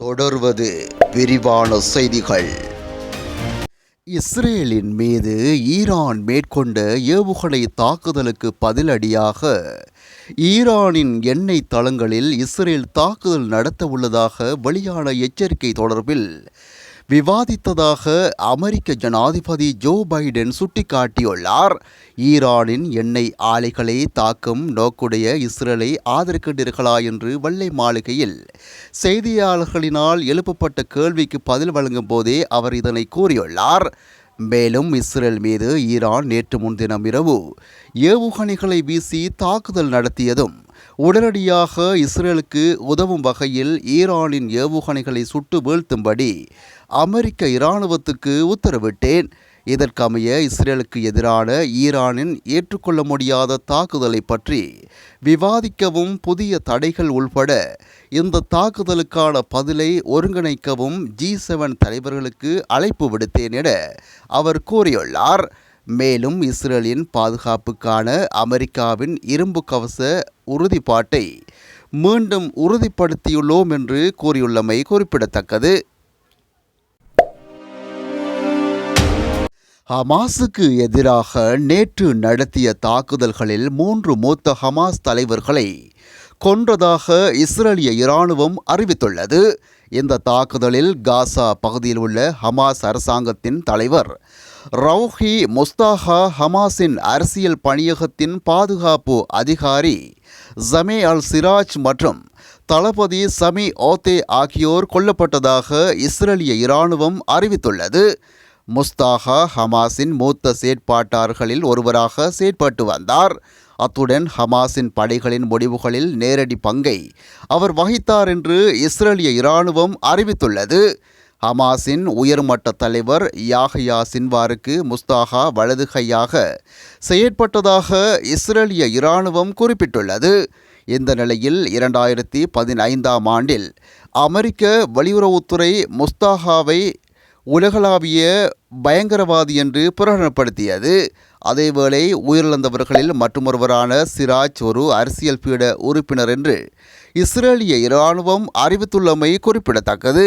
தொடர்வது விரிவான செய்திகள். இஸ்ரேலின் மீது ஈரான் மேற்கொண்ட ஏவுகணை தாக்குதலுக்கு பதிலடியாக ஈரானின் எண்ணெய் தளங்களில் இஸ்ரேல் தாக்குதல் நடத்த உள்ளதாக வெளியான எச்சரிக்கை தொடர்பில் விவாதித்ததாக அமெரிக்க ஜனாதிபதி ஜோ பைடன் சுட்டிக்காட்டியுள்ளார். ஈரானின் எண்ணெய் ஆலைகளை தாக்கும் நோக்குடைய இஸ்ரேலை ஆதரிக்கின்றீர்களா என்று வெள்ளை மாளிகையில் செய்தியாளர்களினால் எழுப்பப்பட்ட கேள்விக்கு பதில் வழங்கும் போதே அவர் இதனை கூறியுள்ளார். மேலும் இஸ்ரேல் மீது ஈரான் நேற்று முன்தினம் இரவு ஏவுகணைகளை வீசி தாக்குதல் நடத்தியதும் உடனடியாக இஸ்ரேலுக்கு உதவும் வகையில் ஈரானின் ஏவுகணைகளை சுட்டு வீழ்த்தும்படி அமெரிக்க இராணுவத்துக்கு உத்தரவிட்டேன். இதற்கமைய இஸ்ரேலுக்கு எதிரான ஈரானின் ஏற்றுக்கொள்ள முடியாத தாக்குதலை பற்றி விவாதிக்கவும் புதிய தடைகள் உள்பட இந்த தாக்குதலுக்கான பதிலை ஒருங்கிணைக்கவும் ஜி செவன் தலைவர்களுக்கு அழைப்பு விடுத்தேன் என அவர் கூறியுள்ளார். மேலும் இஸ்ரேலின் பாதுகாப்புக்கான அமெரிக்காவின் இரும்பு கவச உறுதிப்பாட்டை மீண்டும் உறுதிப்படுத்தியுள்ளோம் என்று கூறியுள்ளமை குறிப்பிடத்தக்கது. ஹமாஸுக்கு எதிராக நேற்று நடத்திய தாக்குதல்களில் மூன்று மூத்த ஹமாஸ் தலைவர்களை கொன்றதாக இஸ்ரேலிய இராணுவம் அறிவித்துள்ளது. இந்த தாக்குதலில் காசா பகுதியில் உள்ள ஹமாஸ் அரசாங்கத்தின் தலைவர் ரவுஹி முஸ்தாஹா ஹமாஸின் அரசியல் பணியகத்தின் பாதுகாப்பு அதிகாரி ஜமே அல் சிராஜ் மற்றும் தளபதி சமி ஓத்தே ஆகியோர் கொல்லப்பட்டதாக இஸ்ரேலிய இராணுவம் அறிவித்துள்ளது. முஸ்தாகா ஹமாஸின் மூத்த செயற்பாட்டாளர்களில் ஒருவராக செயற்பட்டு வந்தார். அத்துடன் ஹமாஸின் படைகளின் முடிவுகளில் நேரடி பங்கை அவர் வகித்தார் என்று இஸ்ரேலிய இராணுவம் அறிவித்துள்ளது. ஹமாஸின் உயர்மட்ட தலைவர் யாஹயா சின்வாருக்கு முஸ்தாகா வலதுகையாக செயற்பட்டதாக இஸ்ரேலிய இராணுவம் குறிப்பிட்டுள்ளது. இந்த நிலையில் இரண்டாயிரத்தி பதினைந்தாம் ஆண்டில் அமெரிக்க வெளியுறவுத்துறை முஸ்தாகாவை உலகளாவிய பயங்கரவாதி என்று பிரகடனப்படுத்தியது அதேவேளை உயிரிழந்தவர்களில் மற்றொருவரான சிராஜ் ஒரு அரசியல் பீட உறுப்பினர் என்று இஸ்ரேலிய இராணுவம் அறிவித்துள்ளமை குறிப்பிடத்தக்கது.